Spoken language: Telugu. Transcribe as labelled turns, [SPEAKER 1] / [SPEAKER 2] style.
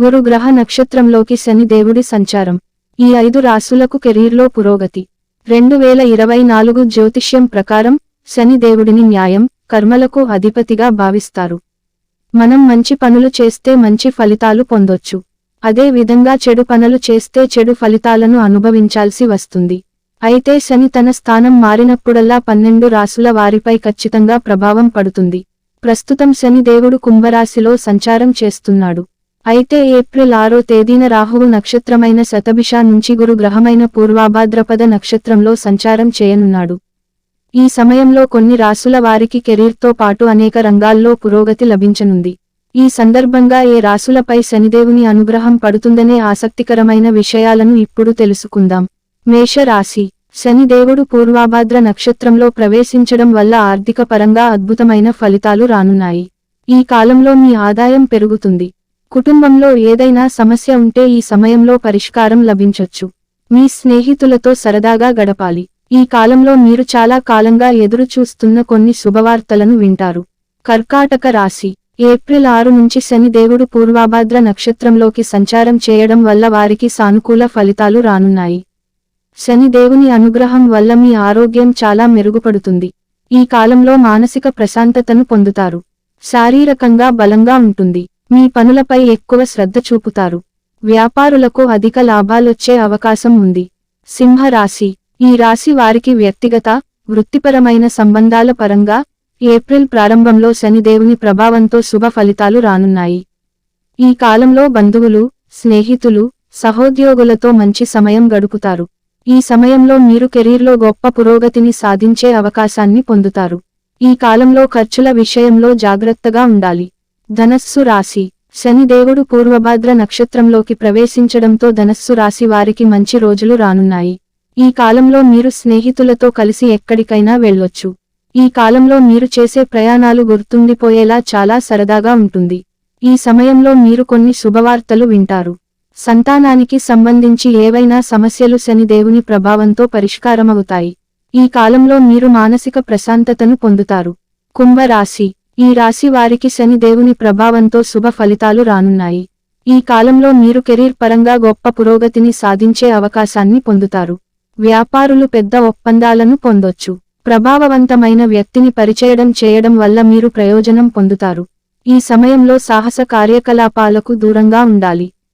[SPEAKER 1] గురు గ్రహ నక్షత్రంలోకి శని దేవుడి సంచారం. ఈ ఐదు రాసులకు కెరీర్లో పురోగతి. రెండు వేల ఇరవై నాలుగు జ్యోతిష్యం ప్రకారం శని దేవుడిని న్యాయం కర్మలకు అధిపతిగా భావిస్తారు. మనం మంచి పనులు చేస్తే మంచి ఫలితాలు పొందొచ్చు. అదే విధంగా చెడు పనులు చేస్తే చెడు ఫలితాలను అనుభవించాల్సి వస్తుంది. అయితే శని తన స్థానం మారినప్పుడల్లా పన్నెండు రాసుల వారిపై ఖచ్చితంగా ప్రభావం పడుతుంది. ప్రస్తుతం శని దేవుడు కుంభరాశిలో సంచారం చేస్తున్నాడు. అయితే ఏప్రిల్ ఆరో తేదీన రాహువు నక్షత్రమైన శతభిష నుంచి గురు గ్రహమైన పూర్వాభాద్రపద నక్షత్రంలో సంచారం చేయనున్నాడు. ఈ సమయంలో కొన్ని రాసుల వారికి కెరీర్తో పాటు అనేక రంగాల్లో పురోగతి లభించనుంది. ఈ సందర్భంగా ఏ రాసులపై శనిదేవుని అనుగ్రహం పడుతుందనే ఆసక్తికరమైన విషయాలను ఇప్పుడు తెలుసుకుందాం. మేషరాశి. శనిదేవుడు పూర్వాభాద్ర నక్షత్రంలో ప్రవేశించడం వల్ల ఆర్థిక పరంగా అద్భుతమైన ఫలితాలు రానున్నాయి. ఈ కాలంలో మీ ఆదాయం పెరుగుతుంది. కుటుంబంలో ఏదైనా సమస్య ఉంటే ఈ సమయంలో పరిష్కారం లభించొచ్చు. మీ స్నేహితులతో సరదాగా గడపాలి. ఈ కాలంలో మీరు చాలా కాలంగా ఎదురు చూస్తున్న కొన్ని శుభవార్తలను వింటారు. కర్కాటక రాశి. ఏప్రిల్ ఆరు నుంచి శనిదేవుడు పూర్వాభాద్ర నక్షత్రంలోకి సంచారం చేయడం వల్ల వారికి సానుకూల ఫలితాలు రానున్నాయి. శనిదేవుని అనుగ్రహం వల్ల మీ ఆరోగ్యం చాలా మెరుగుపడుతుంది. ఈ కాలంలో మానసిక ప్రశాంతతను పొందుతారు. శారీరకంగా బలంగా ఉంటుంది. మీ పనులపై ఎక్కువ శ్రద్ధ చూపుతారు. వ్యాపారులకు అధిక లాభాలొచ్చే అవకాశం ఉంది. సింహరాశి. ఈ రాశి వారికి వ్యక్తిగత వృత్తిపరమైన సంబంధాల పరంగా ఏప్రిల్ ప్రారంభంలో శనిదేవుని ప్రభావంతో శుభ ఫలితాలు రానున్నాయి. ఈ కాలంలో బంధువులు స్నేహితులు సహోద్యోగులతో మంచి సమయం గడుపుతారు. ఈ సమయంలో మీరు కెరీర్లో గొప్ప పురోగతిని సాధించే అవకాశాన్ని పొందుతారు. ఈ కాలంలో ఖర్చుల విషయంలో జాగ్రత్తగా ఉండాలి. ధనస్సు రాశి. శనిదేవుడు పూర్వభాద్ర నక్షత్రంలోకి ప్రవేశించడంతో ధనస్సు రాశి వారికి మంచి రోజులు రానున్నాయి. ఈ కాలంలో మీరు స్నేహితులతో కలిసి ఎక్కడికైనా వెళ్ళొచ్చు. ఈ కాలంలో మీరు చేసే ప్రయాణాలు గుర్తుండిపోయేలా చాలా సరదాగా ఉంటుంది. ఈ సమయంలో మీరు కొన్ని శుభవార్తలు వింటారు. సంతానానికి సంబంధించి ఏవైనా సమస్యలు శనిదేవుని ప్రభావంతో పరిష్కారమవుతాయి. ఈ కాలంలో మీరు మానసిక ప్రశాంతతను పొందుతారు. కుంభరాశి. ఈ రాశి వారికి శని దేవుని ప్రభావంతో శుభ ఫలితాలు రానున్నాయి. ఈ కాలంలో మీరు కెరీర్ పరంగా గొప్ప పురోగతిని సాధించే అవకాశాన్ని పొందుతారు. వ్యాపారులు పెద్ద ఒప్పందాలను పొందొచ్చు. ప్రభావవంతమైన వ్యక్తిని పరిచయడం చేయడం వల్ల మీరు ప్రయోజనం పొందుతారు. ఈ సమయంలో సాహస కార్యకలాపాలకు దూరంగా ఉండాలి.